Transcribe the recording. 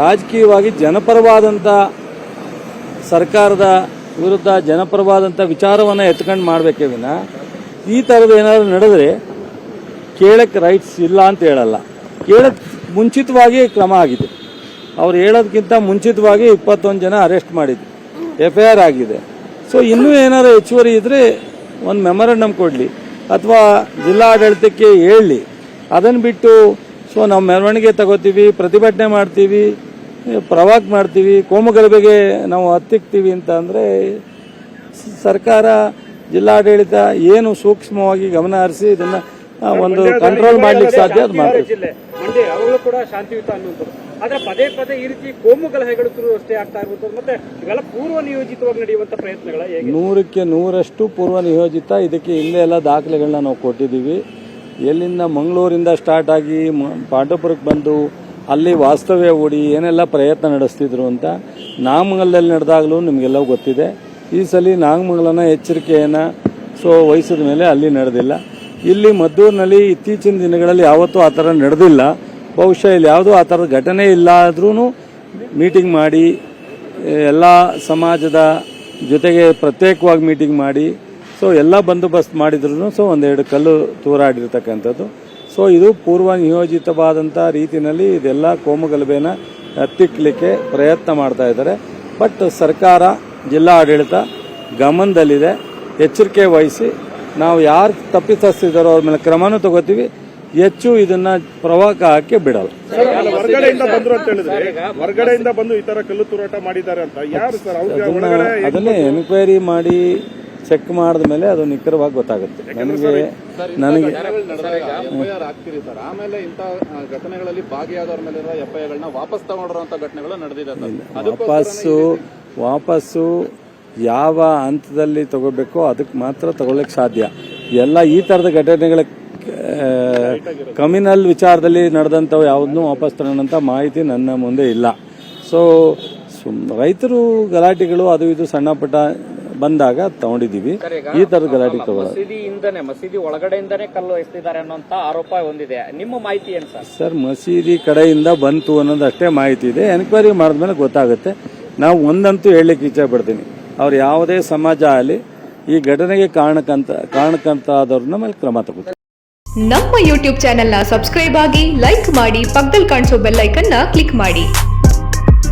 ರಾಜಕೀಯವಾಗಿ ಜನಪರವಾದಂಥ ಸರ್ಕಾರದ ವಿರುದ್ಧ ಜನಪರವಾದಂಥ ವಿಚಾರವನ್ನು ಎತ್ಕೊಂಡು ಮಾಡಬೇಕೇ ವಿನ? ಈ ಥರದ ಏನಾದರೂ ನಡೆದರೆ ಕೇಳಕ್ಕೆ ರೈಟ್ಸ್ ಇಲ್ಲ ಅಂತ ಹೇಳಲ್ಲ. ಕೇಳಕ್ಕೆ ಮುಂಚಿತವಾಗಿ ಕ್ರಮ ಆಗಿದೆ. ಅವ್ರು ಹೇಳೋದಕ್ಕಿಂತ ಮುಂಚಿತವಾಗಿ ಇಪ್ಪತ್ತೊಂದು ಜನ ಅರೆಸ್ಟ್ ಮಾಡಿದ್ರು. ಎಫ್ ಐ ಆರ್ ಆಗಿದೆ. ಸೊ ಇನ್ನೂ ಏನಾದರೂ ಹೆಚ್ಚುವರಿ ಇದ್ದರೆ ಒಂದು ಮೆಮೊರಂಡಮ್ ಕೊಡಲಿ. ಅಥವಾ ಜಿಲ್ಲಾ ಆಡಳಿತಕ್ಕೆ ಹೇಳಲಿ. ಅದನ್ನು ಬಿಟ್ಟು ಸೊ ನಾವು ಮೆರವಣಿಗೆ ತಗೋತೀವಿ, ಪ್ರತಿಭಟನೆ ಮಾಡ್ತೀವಿ ಪ್ರವಾಕ್ ಮಾಡ್ತೀವಿ ಕೋಮುಗಲಭೆಗೆ ನಾವು ಹತ್ತಿಕ್ತೀವಿ ಅಂತ ಅಂದರೆ ಸರ್ಕಾರ ಜಿಲ್ಲಾಡಳಿತ ಏನು ಸೂಕ್ಷ್ಮವಾಗಿ ಗಮನ ಹರಿಸಿ ಇದನ್ನ ಒಂದು ಕಂಟ್ರೋಲ್ ಮಾಡ್ಲಿಕ್ಕೆ ಸಾಧ್ಯ ಅದು ಮಾಡ್ತೀವಿ. ಜಿಲ್ಲೆ ಮಂಡ್ಯ ಯಾವಾಗಲೂ ಕೂಡ ಶಾಂತಿಯುತ ಅನ್ನುವಂಥದ್ದು ಆದ್ರೆ ಪದೇ ಪದೇ ಈ ರೀತಿ ಕೋಮು ಗಲಹೆಗಳು ಶುರು ಅಷ್ಟೇ ಆಗ್ತಾ ಇರುವಂಥದ್ದು ಮತ್ತೆ ಇವೆಲ್ಲ ಪೂರ್ವ ನಿಯೋಜಿತವಾಗಿ ಪ್ರಯತ್ನಗಳ ನೂರಕ್ಕೆ ನೂರಷ್ಟು ಪೂರ್ವ ನಿಯೋಜಿತ ಇದಕ್ಕೆ ಹಿಂದೆ ಎಲ್ಲ ದಾಖಲೆಗಳನ್ನ ನಾವು ಕೊಟ್ಟಿದ್ದೀವಿ. ಎಲ್ಲಿಂದ ಮಂಗಳೂರಿಂದ ಸ್ಟಾರ್ಟ್ ಆಗಿ ಪಾಂಡವಪುರಕ್ಕೆ ಬಂದು ಅಲ್ಲಿ ವಾಸ್ತವ್ಯ ಹೂಡಿ ಏನೆಲ್ಲ ಪ್ರಯತ್ನ ನಡೆಸ್ತಿದ್ರು ಅಂತ ನಾಗಮಂಗಲದಲ್ಲಿ ನಡೆದಾಗಲೂ ನಿಮಗೆಲ್ಲ ಗೊತ್ತಿದೆ. ಈ ಸಲ ನಾಗಮಂಗಲನ ಎಚ್ಚರಿಕೆಯನ್ನು ಸೊ ವಹಿಸಿದ ಮೇಲೆ ಅಲ್ಲಿ ನಡೆದಿಲ್ಲ. ಇಲ್ಲಿ ಮದ್ದೂರಿನಲ್ಲಿ ಇತ್ತೀಚಿನ ದಿನಗಳಲ್ಲಿ ಯಾವತ್ತೂ ಆ ಥರ ನಡೆದಿಲ್ಲ. ಬಹುಶಃ ಇಲ್ಲಿ ಯಾವುದೂ ಆ ಥರದ ಘಟನೆ ಇಲ್ಲ ಆದ್ರೂ ಮೀಟಿಂಗ್ ಮಾಡಿ ಎಲ್ಲ ಸಮಾಜದ ಜೊತೆಗೆ ಪ್ರತ್ಯೇಕವಾಗಿ ಮೀಟಿಂಗ್ ಮಾಡಿ, ಸೊ ಎಲ್ಲ ಬಂದೋಬಸ್ತ್ ಮಾಡಿದ್ರು ಸೊ ಒಂದೆರಡು ಕಲ್ಲು ತೂರಾಡಿರ್ತಕ್ಕಂಥದ್ದು. ಸೊ ಇದು ಪೂರ್ವ ನಿಯೋಜಿತವಾದಂಥ ರೀತಿಯಲ್ಲಿ ಇದೆಲ್ಲ ಕೋಮುಗಲಭೆನ ಹತ್ತಿಕ್ಕಲಿಕ್ಕೆ ಪ್ರಯತ್ನ ಮಾಡ್ತಾ ಇದ್ದಾರೆ. ಬಟ್ ಸರ್ಕಾರ ಜಿಲ್ಲಾ ಆಡಳಿತ ಗಮನದಲ್ಲಿದೆ. ಎಚ್ಚರಿಕೆ ವಹಿಸಿ ನಾವು ಯಾರು ತಪ್ಪಿತಸ್ತಿದ್ದಾರೋ ಅವ್ರ ಮೇಲೆ ಕ್ರಮನೂ ತಗೋತೀವಿ. ಹೆಚ್ಚು ಇದನ್ನ ಪ್ರವಾಹ ಹಾಕಿ ಬಿಡಲ್ಲ. ಹೊರಗಡೆಯಿಂದ ಬಂದ್ರು ಅಂತ ಹೇಳಿದ್ರೆ ಹೊರಗಡೆಯಿಂದ ಬಂದು ಈ ತರ ಕಲ್ಲು ತೂರಾಟ ಮಾಡಿದ್ದಾರೆ ಅಂತ. ಯಾರು ಸರ್? ಅದನ್ನೇ ಎನ್ಕ್ವೈರಿ ಮಾಡಿ ಚೆಕ್ ಮಾಡಿದ ಮೇಲೆ ಅದು ನಿಖರವಾಗಿ ಗೊತ್ತಾಗುತ್ತೆ. ನನಗೆ ನನಗೆ ಎಫ್ಐಆರ್ ಆಗ್ತಿರಿ ಸರ್. ಆಮೇಲೆ ಇಂಥ ಘಟನೆಗಳಲ್ಲಿ ಭಾಗಿಯಾದವ್ರ ಮೇಲೆ ಎಫ್ಐಆರ್ಗಳನ್ನ ವಾಪಸ್ ತಗೊಂಡಿರುವಂತ ಘಟನೆಗಳು ನಡೆದಿದೆ ಸರ್. ವಾಪಸ್ಸು ವಾಪಸ್ಸು ಯಾವ ಹಂತದಲ್ಲಿ ತಗೋಬೇಕೋ ಅದಕ್ಕೆ ಮಾತ್ರ ತಗೊಳ್ಳಕ್ಕೆ ಸಾಧ್ಯ. ಎಲ್ಲ ಈ ಥರದ ಘಟನೆಗಳ ಕಮಿನಲ್ ವಿಚಾರದಲ್ಲಿ ನಡೆದಂಥವು ಯಾವುದನ್ನೂ ವಾಪಸ್ ತಗೊಳ್ಳೋಂಥ ಮಾಹಿತಿ ನನ್ನ ಮುಂದೆ ಇಲ್ಲ. ಸೊ ಸುಮ್ ರೈತರು ಗಲಾಟೆಗಳು ಅದು ಇದು ಸಣ್ಣ ಪುಟ್ಟ ಬಂದಾಗ ತಗೊಂಡಿದೀವಿ ಈ ತರದ ಗಲಾಟೆ ತಗೊಳ್ಳೋದು. ಮಸೀದಿಯಿಂದನೇ ಮಸೀದಿ ಒಳಗಡೆಯಿಂದನೇ ಕಲ್ಲು ಎಸ್ತಿದ್ದಾರೆ ಅನ್ನೋಂತ ಆರೋಪ ಹೊಂದಿದೆ ನಿಮ್ಮ ಮಾಹಿತಿ ಏನು ಸರ್? ಸರ್ ಮಸೀದಿ ಕಡೆಯಿಂದ ಬಂತು ಅನ್ನೋದಷ್ಟೇ ಮಾಹಿತಿ ಇದೆ. ಎನ್ಕ್ವೈರಿ ಮಾಡಿದ್ಮೇಲೆ ಗೊತ್ತಾಗುತ್ತೆ. ನಾವು ಒಂದಂತೂ ಹೇಳಲಿಕ್ಕೆ ಇಚ್ಛೆ ಪಡ್ತೀನಿ ಅವ್ರು ಯಾವುದೇ ಸಮಾಜ ಆಗಲಿ ಈ ಘಟನೆಗೆ ಕಾರಣಕ್ಕಂತ ಕಾರಣಕ್ಕಂತ ಆದವ್ರನ್ನ ಮೇಲೆ ಕ್ರಮ ತಗೋತಾರೆ. ನಮ್ಮ ಯೂಟ್ಯೂಬ್ ಚಾನೆಲ್ನ ಸಬ್ಸ್ಕ್ರೈಬ್ ಆಗಿ ಲೈಕ್ ಮಾಡಿ ಪಕ್ಕದಲ್ಲಿ ಕಾಣಿಸೋ ಬೆಲ್ಲೈಕನ್ನ ಕ್ಲಿಕ್ ಮಾಡಿ.